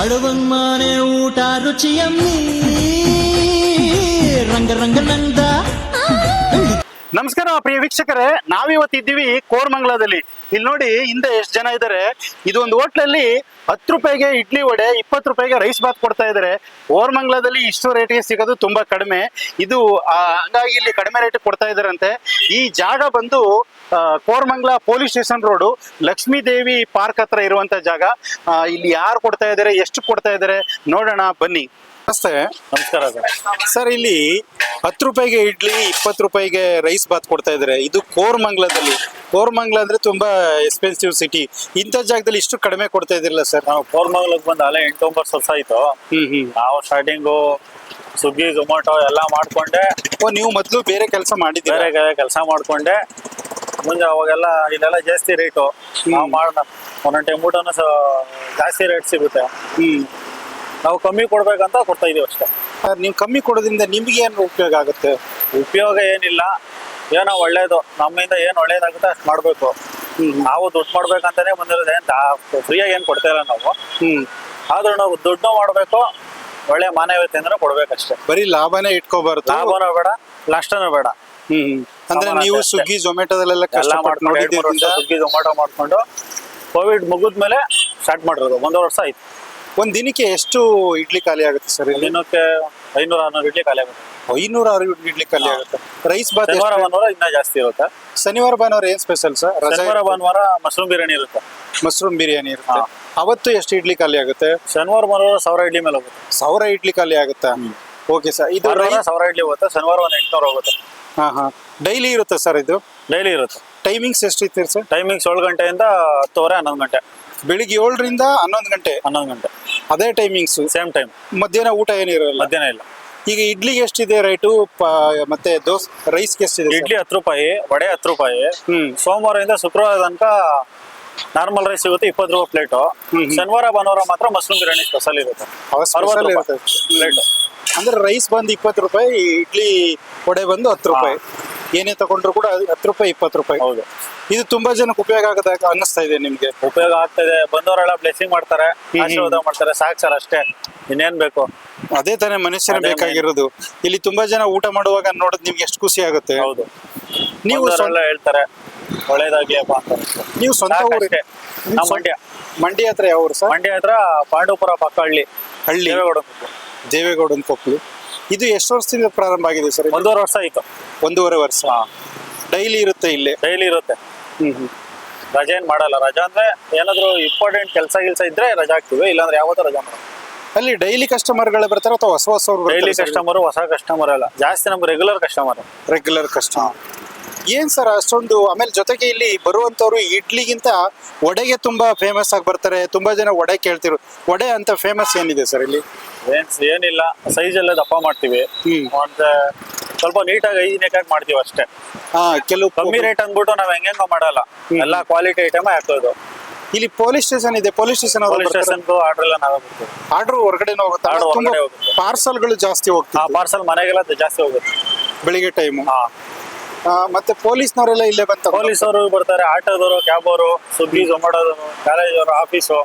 ಅಳುವನ್ಮಾನೆ ಊಟ ರುಚಿಯಮ್ಮಿ. ರಂಗ ರಂಗ, ನಂದ. ನಮಸ್ಕಾರ ಪ್ರಿಯ ವೀಕ್ಷಕರೇ ನಾವಿವತ್ತಿದ್ದೀವಿ ಕೋರ್ಮಂಗ್ಲದಲ್ಲಿ. ಇಲ್ಲಿ ನೋಡಿ ಹಿಂದೆ ಎಷ್ಟು ಜನ ಇದ್ದಾರೆ ಇದು ಒಂದು ಹೋಟ್ಲಲ್ಲಿ ಹತ್ತು ರೂಪಾಯಿಗೆ ಇಡ್ಲಿ ವಡೆ, ಇಪ್ಪತ್ತು ರೂಪಾಯಿಗೆ ರೈಸ್ ಬಾತ್ ಕೊಡ್ತಾ ಇದ್ದಾರೆ ಕೋರ್ಮಂಗ್ಲದಲ್ಲಿ ಇಷ್ಟು ರೇಟ್ಗೆ ಸಿಗೋದು ತುಂಬಾ ಕಡಿಮೆ. ಇದು ಹಂಗಾಗಿ ಇಲ್ಲಿ ಕಡಿಮೆ ರೇಟ್ ಕೊಡ್ತಾ ಇದ್ದಾರಂತೆ ಈ ಜಾಗ ಬಂದು Koramangala police station road Lakshmi Devi park ಹತ್ರ ಇರುವಂತ ಜಾಗ. ಇಲ್ಲಿ ಯಾರು ಕೊಡ್ತಾ ಇದ್ದಾರೆ ಎಷ್ಟು ಕೊಡ್ತಾ ಇದ್ದಾರೆ ನೋಡೋಣ ಬನ್ನಿ. ನಮಸ್ತೆ. ನಮಸ್ಕಾರ ಸರ್. ಸರ್ ಇಲ್ಲಿ ಹತ್ತು ರೂಪಾಯಿಗೆ ಇಡ್ಲಿ ಇಪ್ಪತ್ತು ರೂಪಾಯಿಗೆ ರೈಸ್ ಬಾತ್ ಕೊಡ್ತಾ ಇದ್ದಾರೆ ಇದು ಕೋರ್ಮಂಗ್ಲದಲ್ಲಿ. ಕೋರ್ಮಂಗ್ಲ ಅಂದ್ರೆ ತುಂಬಾ ಎಕ್ಸ್ಪೆನ್ಸಿವ್ ಸಿಟಿ ಇಂಥ ಜಾಗದಲ್ಲಿ ಇಷ್ಟು ಕಡಿಮೆ ಕೊಡ್ತಾ ಇದ್ದಿರಲ್ಲ ಸರ್? ನಾವು ಕೋರ್ಮಂಗ್ಲಕ್ಕೆ ಬಂದು ಅಲ್ಲೇ ಎಂಟು ಒಂಬತ್ತು ವರ್ಷ ಆಯ್ತು. ನಾವು ಸ್ಟಾರ್ಟಿಂಗು ಸ್ವಿಗ್ಗಿ ಝೊಮ್ಯಾಟೊ ಎಲ್ಲ ಮಾಡ್ಕೊಂಡೆ. ಓ ನೀವು ಮೊದಲು ಬೇರೆ ಕೆಲಸ ಮಾಡಿದ್ದೀರಾ? ಬೇರೆ ಕೆಲಸ ಮಾಡ್ಕೊಂಡೆ. ಮುಂದೆ ಅವಾಗೆಲ್ಲ ಇದೆಲ್ಲ ಜಾಸ್ತಿ ರೇಟು ನಾವು ಮಾಡೋಣ. ಒಂದೊಂದು ಟೈಮ್ ಊಟನೂ ಸಹ ಜಾಸ್ತಿ ರೇಟ್ ಸಿಗುತ್ತೆ. ಹ್ಮ್. ನಾವು ಕಮ್ಮಿ ಕೊಡ್ಬೇಕಂತ ಕೊಡ್ತಾ ಇದೀವಿ ಅಷ್ಟೇ. ಸರ್ ನೀವು ಕಮ್ಮಿ ಕೊಡೋದ್ರಿಂದ ನಿಮ್ಗೆ ಏನು ಉಪಯೋಗ ಆಗುತ್ತೆ? ಉಪಯೋಗ ಏನಿಲ್ಲ. ಏನೋ ಒಳ್ಳೇದು. ನಮ್ಮಿಂದ ಏನು ಒಳ್ಳೇದಾಗುತ್ತೆ ಅಷ್ಟು ಮಾಡಬೇಕು. ನಾವು ದುಡ್ಡು ಮಾಡ್ಬೇಕಂತಾನೆ ಬಂದಿರೋದು. ಏನು ಫ್ರೀಯಾಗಿ ಏನು ಕೊಡ್ತಾ ಇಲ್ಲ ನಾವು. ಹ್ಮ್. ಆದ್ರೂ ನಾವು ದುಡ್ಡು ಮಾಡಬೇಕು. ಒಳ್ಳೆ ಮಾನವೀಯತೆಯಿಂದ ಕೊಡ್ಬೇಕಷ್ಟೇ. ಬರೀ ಲಾಭನೇ ಇಟ್ಕೋಬಾರ್ದು. ಲಾಭನೂ ಬೇಡ ನಷ್ಟನೂ ಬೇಡ. ಅಂದ್ರೆ ನೀವು ಸುಗ್ಗಿ ಸ್ವಿಗ್ಗಿ ಝೊಮ್ಯಾಟೋದಲ್ಲೆಲ್ಲ ಎಲ್ಲ ಕಷ್ಟಪಟ್ಟು ಮಾಡ್ಕೊಂಡು ಎರಡು ಮೂರು ವರ್ಷ ನೋಡಿದ್ರಿಂದ ಸ್ವಿಗ್ಗಿ ಝೊಮ್ಯಾಟೊ ಮಾಡ್ಕೊಂಡು ಕೋವಿಡ್ ಮುಗಿದ್ಮೇಲೆ ಸ್ಟಾರ್ಟ್ ಮಾಡಿರೋದು. ಒಂದು ವರ್ಷ ಆಯ್ತು. ಒಂದ್ ದಿನಕ್ಕೆ ಎಷ್ಟು ಇಡ್ಲಿ ಖಾಲಿ ಆಗುತ್ತೆ ಸರ್ ಇಲ್ಲಿ? ದಿನಕ್ಕೆ ಐನೂರ ಆರ್ನೂರು ಇಡ್ಲಿ ಖಾಲಿ ಆಗುತ್ತೆ. ಐನೂರ ಆರು ಇಡ್ಲಿ ಖಾಲಿ ಆಗುತ್ತೆ. ರೈಸ್ ಬಾತ್ ಶನಿವಾರ ಎಷ್ಟು? ಭಾನುವಾರ ಇನ್ನ ಜಾಸ್ತಿ ಇರುತ್ತೆ. ಶನಿವಾರ ಭಾನುವಾರ ಏನ್ ಸ್ಪೆಷಲ್ ಸರ್ ರಜೆ ಶನಿವಾರ ಭಾನುವಾರ ಮಶ್ರೂಮ್ ಬಿರಿಯಾನಿ ಇರುತ್ತೆ. ಮಶ್ರೂಮ್ ಬಿರಿಯಾನಿ ಇರುತ್ತೆ. ಹಾ. ಅವತ್ತು ಎಷ್ಟು ಇಡ್ಲಿ ಖಾಲಿ ಆಗುತ್ತೆ? ಶನಿವಾರ ಭಾನುವಾರ ಸಾವಿರ ಇಡ್ಲಿ ಮೇಲೆ ಹೋಗುತ್ತೆ. ಸಾವಿರ ಇಡ್ಲಿ ಖಾಲಿ ಆಗುತ್ತೆ? ಓಕೆ ಸರ್ ಇದು ಭಾನುವಾರ ಸಾವಿರ ಇಡ್ಲಿ ಹೋಗುತ್ತೆ ಶನಿವಾರ ಒಂದು ಎಂಟುನೂರು ಹೋಗುತ್ತೆ. ಹಾ ಹಾ. ಡೈಲಿ ಇರುತ್ತೆ ಸರ್ ಇದು? ಡೈಲಿ ಇರುತ್ತೆ. ಟೈಮಿಂಗ್ಸ್ ಎಷ್ಟು ಇರ್ತೀರಿ ಸರ್ ಟೈಮಿಂಗ್ಸ್ ಏಳು ಗಂಟೆಯಿಂದ ಹತ್ತುವರೆ ಹನ್ನೊಂದು ಗಂಟೆ. ಬೆಳಿಗ್ಗೆ ಏಳರಿಂದ ಹನ್ನೊಂದು ಗಂಟೆ? ಹನ್ನೊಂದು ಗಂಟೆ. ಅದೇ ಟೈಮಿಂಗ್ಸ್ ಸೇಮ್ ಟೈಮ್ ಮಧ್ಯಾಹ್ನ ಊಟ ಏನಿರಲ್ಲ ಮಧ್ಯಾಹ್ನ ಇಲ್ಲ. ಈಗ ಇಡ್ಲಿಗೆ ಎಷ್ಟಿದೆ ರೈಟು ಮತ್ತೆ ದೋಸ್ ರೈಸ್ಗೆ ಎಷ್ಟಿದೆ? ಇಡ್ಲಿ ಹತ್ತು ರೂಪಾಯಿ ವಡೆ ಹತ್ತು ರೂಪಾಯಿ. ಹ್ಮ್. ಸೋಮವಾರದಿಂದ ಶುಕ್ರವಾರ ತನಕ ನಾರ್ಮಲ್ ರೈಸ್ ಸಿಗುತ್ತೆ ಇಪ್ಪತ್ತು ರೂಪಾಯಿ ಪ್ಲೇಟು. ಶನಿವಾರ ಭಾನುವಾರ ಮಾತ್ರ ಮಶ್ರೂಮ್ ಬಿರಿಯಾನಿ ಸ್ಪೆಷಲ್ ಇರುತ್ತೆ. ಪ್ಲೇಟ್ ಅರವತ್ತು ಪ್ಲೇಟು. ಅಂದ್ರೆ ರೈಸ್ ಬಂದು ಇಪ್ಪತ್ತು ರೂಪಾಯಿ ಇಡ್ಲಿ ವಡೆ ಬಂದು ಹತ್ತು ರೂಪಾಯಿ. ಏನೇ ತಗೊಂಡ್ರು ಕೂಡ ಹತ್ತು ರೂಪಾಯಿ ಇಪ್ಪತ್ತು ರೂಪಾಯಿ. ಹೌದು. ಇದು ತುಂಬಾ ಜನಕ್ಕೆ ಉಪಯೋಗ ಆಗದ ಅನ್ನಿಸ್ತಾ ಇದೆ ನಿಮ್ಗೆ. ಉಪಯೋಗ ಆಗ್ತದೆ. ಬಂದವರೆಲ್ಲ ಬ್ಲೆಸ್ಸಿಂಗ್ ಮಾಡ್ತಾರೆ ಆಶೀರ್ವಾದ ಮಾಡ್ತಾರೆ. ಸಾಕು ಸರ್ ಅಷ್ಟೇ. ಇನ್ನೇನ್ ಬೇಕು? ಅದೇ ತಾನೇ ಮನುಷ್ಯನ ಬೇಕಾಗಿರೋದು. ಇಲ್ಲಿ ತುಂಬಾ ಜನ ಊಟ ಮಾಡುವಾಗ ನೋಡೋದು ನಿಮ್ಗೆ ಎಷ್ಟು ಖುಷಿ ಆಗುತ್ತೆ. ಹೌದು. ನೀವು ಎಲ್ಲ ಹೇಳ್ತಾರೆ ಒಳ್ಳೇದಾಗ್ಲಿ ಅಪ್ಪ ಅಂತ. ನೀವು ಸ್ವಂತ ಊರಿಗೆ. ನಾವು ಮಂಡ್ಯ. ಮಂಡ್ಯ ಹತ್ರ ಯಾವ ಊರು ಸರ್? ಮಂಡ್ಯ ಹತ್ರ ಪಾಂಡವಪುರ ಪಕ್ಕ ಹಳ್ಳಿ. ಹಳ್ಳಿ ದೇವೇಗೌಡ ದೇವೇಗೌಡನ ಕೊಪ್ಪಲು ಇದು ಎಷ್ಟು ವರ್ಷದಿಂದ ಪ್ರಾರಂಭ ಆಗಿದೆ ಸರ್? ಒಂದೂವರೆ ವರ್ಷ ಆಯ್ತು. ಒಂದೂವರೆ ವರ್ಷ. ಡೈಲಿ ಇರುತ್ತೆ ಇಲ್ಲಿ? ಡೈಲಿ ಇರುತ್ತೆ. ಹ್ಮ್ ಹ್ಮ್. ರಜೆ ಏನ್ ಮಾಡಲ್ಲ. ರಜಾ ಅಂದ್ರೆ ಏನಾದ್ರು ಇಂಪಾರ್ಟೆಂಟ್ ಕೆಲಸ ಗಿಲ್ಸ ಇದ್ರೆ ರಜಾ ಹಾಕ್ತಿವಿ ಇಲ್ಲಾಂದ್ರೆ ಯಾವತ್ತೂ ರಜಾ ಮಾಡಲ್ಲ. ಅಲ್ಲಿ ಡೈಲಿ ಕಸ್ಟಮರ್ಗಳೇ ಬರ್ತಾರೆ ಅಥವಾ ಹೊಸ ಹೊಸ ಡೈಲಿ ಕಸ್ಟಮರ್ ಹೊಸ ಕಸ್ಟಮರ್ ಅಲ್ಲ. ಜಾಸ್ತಿ ನಮ್ಗೆ ರೆಗ್ಯುಲರ್ ಕಸ್ಟಮರ್ ರೆಗ್ಯುಲರ್ ಕಸ್ಟಮರ್ ಏನ್ ಸರ್ ಅಷ್ಟೊಂದು ಆಮೇಲೆ ಜೊತೆಗೆ ಇಲ್ಲಿ ಬರುವಂತವ್ರು ಇಡ್ಲಿಗಿಂತ ವಡೆಗೆ ತುಂಬಾ ಫೇಮಸ್ ಆಗಿ ಬರ್ತಾರೆ ತುಂಬಾ ಜನ ವಡೆ ಕೇಳ್ತಿರು ವಡೆ ಅಂತ ಫೇಮಸ್ ಏನಿದೆ ಸರ್ ಇಲ್ಲಿ? ಏನ್ ಏನಿಲ್ಲ ಸೈಜ್ ಎಲ್ಲ ದಪ್ಪ ಮಾಡ್ತೀವಿ. ಮತ್ತೆ ಸ್ವಲ್ಪ ನೀಟಾಗಿ ಐದು ಆಗಿ ಮಾಡ್ತೀವಿ ಅಷ್ಟೇ. ಹಾ ಕೆಲವು ಕಮ್ಮಿ ರೇಟ್ ಅಂದ್ಬಿಟ್ಟು ನಾವ್ ಹೆಂಗೆಂಗೋ ಮಾಡಲ್ಲ. ಎಲ್ಲಾ ಕ್ವಾಲಿಟಿ ಐಟಮ್ ಹಾಕೋದು. ಇಲ್ಲಿ ಪೊಲೀಸ್ ಸ್ಟೇಷನ್ ಇದೆ police station police station order ಎಲ್ಲ ನಾವೇ ಆರ್ಡರ್ ಹೊರಗಡೆ ಹೋಗುತ್ತೆ? ಹೊರ್ಗಡೆ ಹೋಗುತ್ತೆ. ಪಾರ್ಸಲ್ಗಳು ಜಾಸ್ತಿ ಆ ಹೋಗ್ತಿದೆ ಪಾರ್ಸಲ್ ಮನೆಗೆಲ್ಲ ಜಾಸ್ತಿ ಹೋಗುತ್ತೆ. ಬೆಳಿಗ್ಗೆ ಟೈಮ್ ಹಾ. ಮತ್ತೆ ಪೊಲೀಸ್ನವರೆಲ್ಲ ಇಲ್ಲೇ ಬಂತ ಪೊಲೀಸ್ ಅವರು ಬರ್ತಾರೆ ಆಟೋದವರು ಕ್ಯಾಬ್ ಅವರು ಸುದ್ದಿ ಜೊಮಾಟೋದವರು ಕಾಲೇಜ್ ಅವರು ಆಫೀಸು.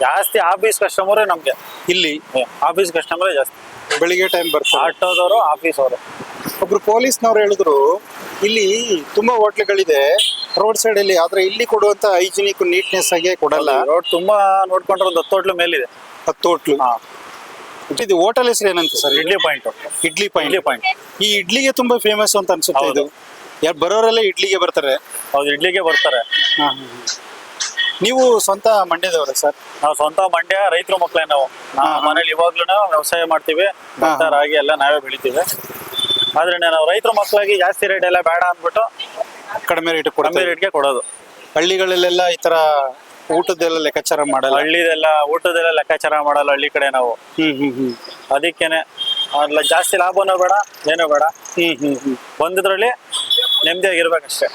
ಜಾಸ್ತಿ ಆಫೀಸ್ ಕಸ್ಟಮರೇ ನಮ್ಗೆ. ಇಲ್ಲಿ? ಆಫೀಸ್ ಕಸ್ಟಮರೇ ಜಾಸ್ತಿ. ಬೆಳಿಗ್ಗೆ ಟೈಮ್ ಬರ್ತಾರೆ. ಆಟೋದವರು ಆಫೀಸ್ ಅವರು ಒಬ್ರು ಪೊಲೀಸ್ನವ್ರು ಹೇಳಿದ್ರು ಇಲ್ಲಿ ತುಂಬಾ ಹೋಟ್ಲುಗಳಿದೆ ರೋಡ್ ಸೈಡ್ ಅಲ್ಲಿ ಆದ್ರೆ ಇಲ್ಲಿ ಕೊಡುವಂತ ಹೈಜಿನಿಕ್ ನೀಟ್ನೆಸ್ ಆಗಿ ಕೊಡಲ್ಲ. ರೋಡ್ ತುಂಬಾ ನೋಡ್ಕೊಂಡ್ರೆ ಒಂದು ಹತ್ತು ಹೋಟ್ಲು ಮೇಲಿದೆ. ಹತ್ತು ಹೋಟ್ಲು. ಇದು ಹೋಟೆಲ್ ಹೆಸರು ಏನಂತ sir idli point idli point idli point ಈ ಇಡ್ಲಿಗೆ ತುಂಬಾ ಫೇಮಸ್ ಅಂತ ಅನ್ಸುತ್ತೆ ಹೌದು. ಇದು? ಯಾರು ಬರೋರೆಲ್ಲ ಇಡ್ಲಿಗೆ ಬರ್ತಾರೆ. ಹೌದು ಇಡ್ಲಿಗೆ ಬರ್ತಾರೆ. ಹಾ, ಹಾ, ಹಾ. ನೀವು ಸ್ವಂತ ಮಂಡ್ಯದವ್ರೆ ಸರ್ ನಾವು ಸ್ವಂತ ಮಂಡ್ಯ ರೈತರ ಮಕ್ಳೇ ನಾವು. ನಾವು ಮನೇಲಿ ಇವಾಗ್ಲೂ ವ್ಯವಸಾಯ ಮಾಡ್ತೀವಿ. ಭತ್ತ ರಾಗಿ ಎಲ್ಲ ನಾವೇ ಬೆಳಿತೀವಿ. ಆದ್ರೆ ನಾವು ರೈತರ ಮಕ್ಕಳಾಗಿ ಜಾಸ್ತಿ ರೇಟ್ ಎಲ್ಲ ಬೇಡ ಅಂದ್ಬಿಟ್ಟು ಕಡಿಮೆ ರೇಟ್ ಕಮ್ಮಿ ರೇಟ್ಗೆ ಕೊಡೋದು. ಹಳ್ಳಿಗಳಲ್ಲೆಲ್ಲ ಈ ತರ ಊಟದ್ದೆಲ್ಲ ಲೆಕ್ಕಾಚಾರ ಮಾಡಲ್ಲ? ಹಳ್ಳಿದೆಲ್ಲ ಊಟದೆಲ್ಲ ಲೆಕ್ಕಾಚಾರ ಮಾಡಲ್ಲ ಹಳ್ಳಿ ಕಡೆ ನಾವು. ಹ್ಮ್ ಹ್ಮ್ ಹ್ಮ್. ಅದಕ್ಕೇನೆ ಅಲ್ಲ ಜಾಸ್ತಿ ಲಾಭನೂ ಬೇಡ ಏನೂ ಬೇಡ. ಹ್ಮ್ ಹ್ಮ್ ಹ್ಮ್. ಬಂದಿದ್ರಲ್ಲಿ ನೆಮ್ಮದಿಯಾಗಿರ್ಬೇಕಷ್ಟೇ.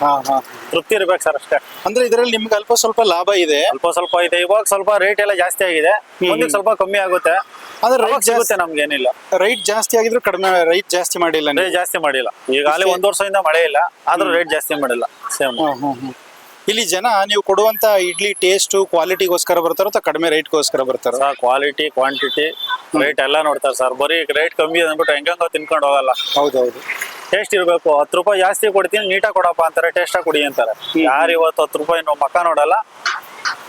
ಹಾ ಹಾ. ತೃಪ್ತಿ ಇರ್ಬೇಕು ಸರ್ ಅಷ್ಟೇ. ಅಂದ್ರೆ ಇದರಲ್ಲಿ ನಿಮ್ಗೆ ಅಲ್ಪ ಸ್ವಲ್ಪ ಲಾಭ ಇದೆ. ಅಲ್ಪ ಸ್ವಲ್ಪ ಇದೆ ಇವಾಗ ಸ್ವಲ್ಪ ರೇಟ್ ಎಲ್ಲ ಜಾಸ್ತಿ ಆಗಿದೆ. ಮುಂದೆ ಸ್ವಲ್ಪ ಕಮ್ಮಿ ಆಗುತ್ತೆ. ಆದ್ರೆ ಅವಾಗ ರೈಟ್ ಸಿಗುತ್ತೆ ನಮ್ಗೆ ಏನಿಲ್ಲ. ರೈಟ್ ಜಾಸ್ತಿ ಆಗಿದ್ರು ಕಡಿಮೆ ರೈಟ್ ಜಾಸ್ತಿ ಮಾಡಿಲ್ಲ ನೀವು. ರೇಟ್ ಜಾಸ್ತಿ ಮಾಡಿಲ್ಲ. ಈಗಾಗಲೇ ಒಂದ್ ವರ್ಷದಿಂದ ಮಳೆ ಇಲ್ಲ ಆದ್ರೂ ರೇಟ್ ಜಾಸ್ತಿ ಮಾಡಿಲ್ಲ. ಸೇಮ್ ಹ್ಮ್, ಹ್ಮ್, ಹ್ಮ್. ಇಲ್ಲಿ ಜನ ನೀವು ಕೊಡುವಂತ ಇಡ್ಲಿ ಟೇಸ್ಟ್ ಕ್ವಾಲಿಟಿಗೋಸ್ಕರ ಬರ್ತಾರ ಅಥವಾ ಕಡಿಮೆ ರೇಟ್ಗೋಸ್ಕರ ಬರ್ತಾರ? ಸರ್ ಕ್ವಾಲಿಟಿ ಕ್ವಾಂಟಿಟಿ ರೇಟ್ ಎಲ್ಲ ನೋಡ್ತಾರೆ ಸರ್. ಬರೀ ರೇಟ್ ಕಮ್ಮಿ ಅಂದ್ಬಿಟ್ಟು ಹೆಂಗಂಗೋ ತಿನ್ಕೊಂಡು ಹೋಗಲ್ಲ. ಹೌದೌದು. ಟೇಸ್ಟ್ ಇರಬೇಕು. ಹತ್ತು ರೂಪಾಯಿ ಜಾಸ್ತಿ ಕೊಡ್ತೀನಿ ನೀಟಾಗಿ ಕೊಡಪ್ಪ ಅಂತಾರೆ ಟೇಸ್ಟಾಗಿ ಕೊಡಿ ಅಂತಾರೆ. ಯಾರು ಇವತ್ತು ಹತ್ತು ರೂಪಾಯಿ ಮಕ್ಕ ನೋಡಲ್ಲ.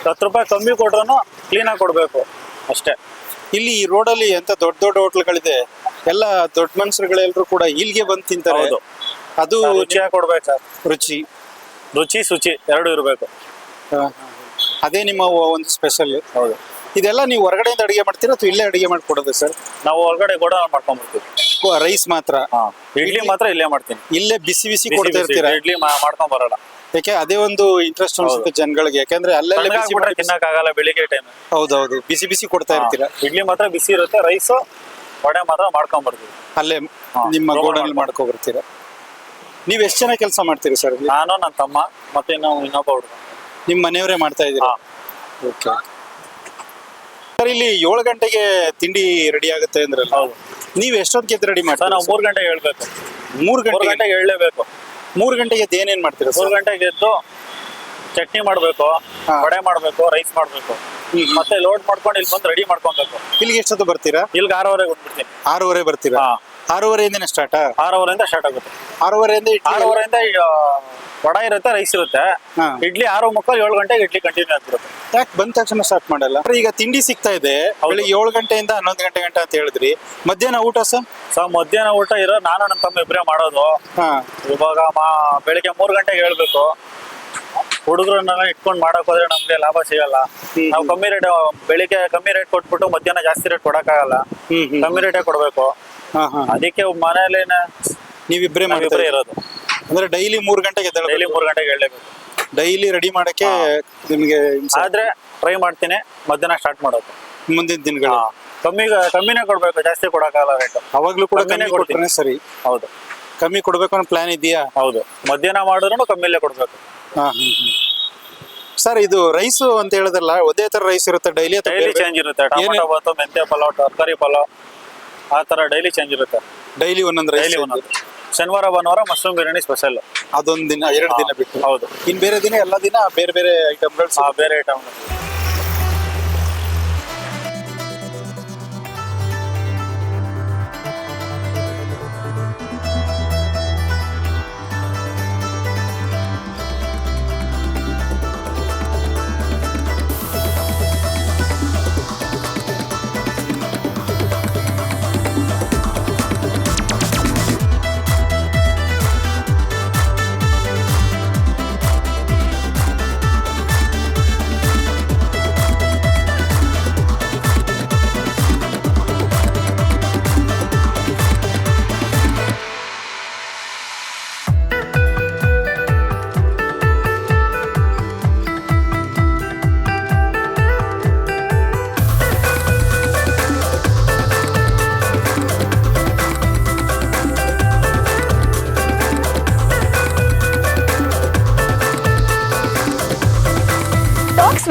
ಹತ್ತು ರೂಪಾಯಿ ಕಮ್ಮಿ ಕ್ಲೀನ್ ಕ್ಲೀನಾಗಿ ಕೊಡಬೇಕು ಅಷ್ಟೇ. ಇಲ್ಲಿ ಈ ರೋಡಲ್ಲಿ ಎಂತ ದೊಡ್ಡ ದೊಡ್ಡ ಹೋಟ್ಲ್ಗಳಿದೆ ಎಲ್ಲ ದೊಡ್ಡ ಮನುಷ್ಯರುಗಳೆಲ್ಲರೂ ಕೂಡ ಇಲ್ಲಿಗೆ ಬಂದು ತಿಂತಾರೆ. ಅದು ರುಚಿಯಾಗಿ ಕೊಡ್ಬೇಕು ಸರ್. ರುಚಿ. ರುಚಿ ಶುಚಿ ಎರಡು ಇರಬೇಕು. ಅದೇ ನಿಮ್ಮ ಒಂದು ಸ್ಪೆಷಲ್ ಹೌದು. ಇದೆಲ್ಲ ನೀವು ಹೊರಗಡೆಯಿಂದ ಅಡಿಗೆ ಮಾಡ್ತೀರಾ ಅಥವಾ ಇಲ್ಲೇ ಅಡಿಗೆ ಮಾಡ್ಕೊಡೋದು ಸರ್? ನಾವು ಹೊರಗಡೆ ಕೂಡ ಮಾಡ್ಕೊಂಡ್ಬಿಡ್ತೀವಿ. ರೈಸ್ ಮಾತ್ರ? ಇಡ್ಲಿ ಮಾತ್ರ ಇಲ್ಲೇ ಮಾಡ್ತೀನಿ. ಇಲ್ಲೇ ಬಿಸಿ ಬಿಸಿ ಕೊಡ್ತಾ ಇರ್ತೀರಾ? ಇಡ್ಲಿ ಮಾಡ್ಕೊಂಡ್ ಬರಲ್ಲ. ಯಾಕೆ ಅದೇ ಒಂದು ಇಂಟ್ರೆಸ್ಟ್ ಅನ್ಸುತ್ತೆ ಜನಗಳಿಗೆ. ಯಾಕಂದ್ರೆ ಅಲ್ಲೆಲ್ಲ ಮಾಡಿ ಬಿಸಿ- ತಿನ್ನಕ್ಕಾಗಲ್ಲ ಬೆಳಿಗ್ಗೆ ಟೈಮ್ ಹೌದೌದು. ಬಿಸಿ ಬಿಸಿ ಕೊಡ್ತಾ ಇರ್ತೀರಾ? ಇಡ್ಲಿ ಮಾತ್ರ ಬಿಸಿ ಇರುತ್ತೆ ರೈಸ್ ವಡೆ ಮಾತ್ರ ಮಾಡ್ಕೊಂಡ್ ಬರ್ತೀವಿ ಅಲ್ಲೇ ನಿಮ್ಮ ಗೋಡಲ್ಲಿ ಮಾಡ್ಕೊ ಮಾಡ್ಕೊ ಬರ್ತೀರಾ ನೀವ್ ಎಷ್ಟು ಜನ ಕೆಲಸ ಮಾಡ್ತೀರಿ ಸರ್ ನಾನು ನನ್ನ ತಮ್ಮ ಮತ್ತೆ ನಾವು ಇನ್ನೊಬ್ಬ ಹುಡುಗ. ನಿಮ್ ಮನೆಯವರೇ ಮಾಡ್ತಾ ಇದ್ದೀರಾ? ಓಕೆ ಸರ್ ಇಲ್ಲಿ ಏಳು ಗಂಟೆಗೆ ತಿಂಡಿ ರೆಡಿ ಆಗುತ್ತೆ ಅಂದ್ರಲ್ಲ. ಹೌದು. ನೀವ್ ಎಷ್ಟೊತ್ತಿಗೆ ರೆಡಿ ಮಾಡ್ತಾರೆ ನಾವು ಮೂರ್ ಗಂಟೆಗೆ ಹೇಳ್ಬೇಕು. ಮೂರು ಮೂರ್ ಗಂಟೆಗೆ ಗಂಟೆಗೆ ಹೇಳಲೇಬೇಕು. ಮೂರು ಗಂಟೆಗೆ ಏನೇನ್ ಮಾಡ್ತೀರಾ ಮೂರ್ ಸರ್ ಗಂಟೆಗೆ ಎದ್ದು ಚಟ್ನಿ ಮಾಡ್ಬೇಕು ಹಾ. ವಡೆ ಮಾಡ್ಬೇಕು ರೈಸ್ ಮಾಡ್ಬೇಕು. ಮತ್ತೆ ಲೋಡ್ ಮಾಡ್ಕೊಂಡು ಇಲ್ಲಿ ಬಂದು ರೆಡಿ ಮಾಡ್ಕೊಬೇಕು. ಇಲ್ಲಿಗೆ ಎಷ್ಟೊತ್ತು ಬರ್ತೀರಾ? ಇಲ್ಲಿಗೆ ಆರೂವರೆಗೆ ಬಂದ್ಬಿಡ್ತೀನಿ. ಆರೂವರೆ ಬರ್ತೀರಾ? ಹಾ. ಆರೂವರೆಯಿಂದನೇ ಸ್ಟಾರ್ಟ್ ಆರೂವರೆಯಿಂದ ಸ್ಟಾರ್ಟ್ ಆಗುತ್ತೆ. ಆರೂವರೆಯಿಂದ ಆರೂವರೆಯಿಂದ ವಡ ಇರುತ್ತೆ ರೈಸ್ ಇರುತ್ತೆ. ಹಾ. ಇಡ್ಲಿ ಆರು ಮುಕ್ಕಾಲು ಏಳು ಗಂಟೆಗೆ ಇಡ್ಲಿ ಕಂಟಿನ್ಯೂ ಆಗ್ಬಿಡುತ್ತೆ. ಯಾಕೆ ಬಂದ ತಕ್ಷಣ ಸ್ಟಾರ್ಟ್ ಮಾಡಲ್ಲ? ಈಗ ತಿಂಡಿ ಸಿಗ್ತಾ ಇದೆ. ಬೆಳಿಗ್ಗೆ ಏಳು ಗಂಟೆಯಿಂದ ಹನ್ನೊಂದು ಗಂಟೆ ಗಂಟೆ ಅಂತ ಹೇಳಿದ್ರಿ. ಮಧ್ಯಾಹ್ನ ಊಟ ಸರ್? ಸೊ ಮಧ್ಯಾಹ್ನ ಊಟ ಇರೋ ನಾನು ನನ್ನ ತಮ್ಮ ಇಬ್ಬರೇ ಮಾಡೋದು. ಹಾ. ಇವಾಗ ಮಾ ಬೆಳಿಗ್ಗೆ ಮೂರು ಗಂಟೆಗೆ ಹೇಳ್ಬೇಕು. ಹುಡುಗರನ್ನೆಲ್ಲ ಇಟ್ಕೊಂಡು ಮಾಡಕ್ ಹೋದ್ರೆ ನಮ್ಗೆ ಲಾಭ ಸಿಗಲ್ಲ. ನಾವು ಕಮ್ಮಿ ರೇಟ್ ಬೆಳಿಗ್ಗೆ ಕಮ್ಮಿ ರೇಟ್ ಕೊಟ್ಬಿಟ್ಟು ಮಧ್ಯಾಹ್ನ ಜಾಸ್ತಿ ರೇಟ್ ಕೊಡಕ್ಕಾಗಲ್ಲ. ಹ್ಮ್ ಹ್ಮ್. ಕಮ್ಮಿ ರೇಟೇ ಕೊಡ್ಬೇಕು. ಅದಕ್ಕೆ ಮನೇಲಿ ನೀವಿಬ್ರೇ ಮಾಡಿದ್ರೆ ನಾವಿಬ್ಬರೇ ಇರೋದು. ಅಂದ್ರೆ ಡೈಲಿ ಮೂರ್ ಗಂಟೆಗೆ ಡೈಲಿ ಮೂರ್ ಗಂಟೆಗೆ ಹೇಳಬೇಕು ಡೈಲಿ ರೆಡಿ ಮಾಡಕ್ಕೆ ನಿಮ್ಗೆ ಆದ್ರೆ ಟ್ರೈ ಮಾಡ್ತೀನಿ ಮಧ್ಯಾಹ್ನ ಸ್ಟಾರ್ಟ್ ಮಾಡೋದು. ಮುಂದಿನ ದಿನಗಳು. ಕಮ್ಮಿ ಕಮ್ಮಿನೇ ಕೊಡ್ಬೇಕು ಜಾಸ್ತಿ ಕೊಡಕ್ಕಾಗಲ್ಲ ರೇಟ್ ಅವಾಗ್ಲೂ ಕೂಡ ಕಮ್ಮಿ ಕೊಡ್ತೀನಿ. ಸರಿ. ಹೌದು. ಕಮ್ಮಿ ಕೊಡ್ಬೇಕು ಅನ್ನೋ ಪ್ಲಾನ್ ಇದೆಯಾ ಹೌದು. ಮಧ್ಯಾಹ್ನ ಮಾಡಿದ್ರು ಕಮ್ಮಿಲೇ ಕೊಡ್ಬೇಕು. ಹಾ ಸರ್ ಇದು ರೈಸ್ ಅಂತ ಹೇಳಿದ್ರಲ್ಲ ಒಂದೇ ತರ ರೈಸ್ ಇರುತ್ತೆ ಡೈಲಿ ಚೇಂಜ್ ಇರುತ್ತೆ. ಟೊಮೊಟೊ ಬಾತು ಮೆಂತ್ಯ ಪಲಾವ್ ತರಕಾರಿ ಪಲಾವ್. ಆ ತರ ಡೈಲಿ ಚೇಂಜ್ ಇರುತ್ತೆ. ಡೈಲಿ ಒಂದೊಂದು ಡೈಲಿ ಒಂದೊಂದು. ಶನಿವಾರ ಭಾನುವಾರ ಮಶ್ರೂಮ್ ಬಿರಿಯಾನಿ ಸ್ಪೆಷಲ್ ಅದೊಂದ್ ದಿನ ಎರಡು ದಿನ ಬಿಟ್ಟು. ಹೌದು. ಇನ್ ಬೇರೆ ದಿನ ಎಲ್ಲ ದಿನ ಬೇರೆ ಬೇರೆ ಐಟಮ್ಗಳು ಬೇರೆ ಐಟಮ್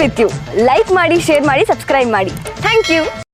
ವಿತ್ ಯು ಲೈಕ್ ಮಾಡಿ ಶೇರ್ ಮಾಡಿ ಸಬ್ಸ್ಕ್ರೈಬ್ ಮಾಡಿ ಥ್ಯಾಂಕ್ ಯು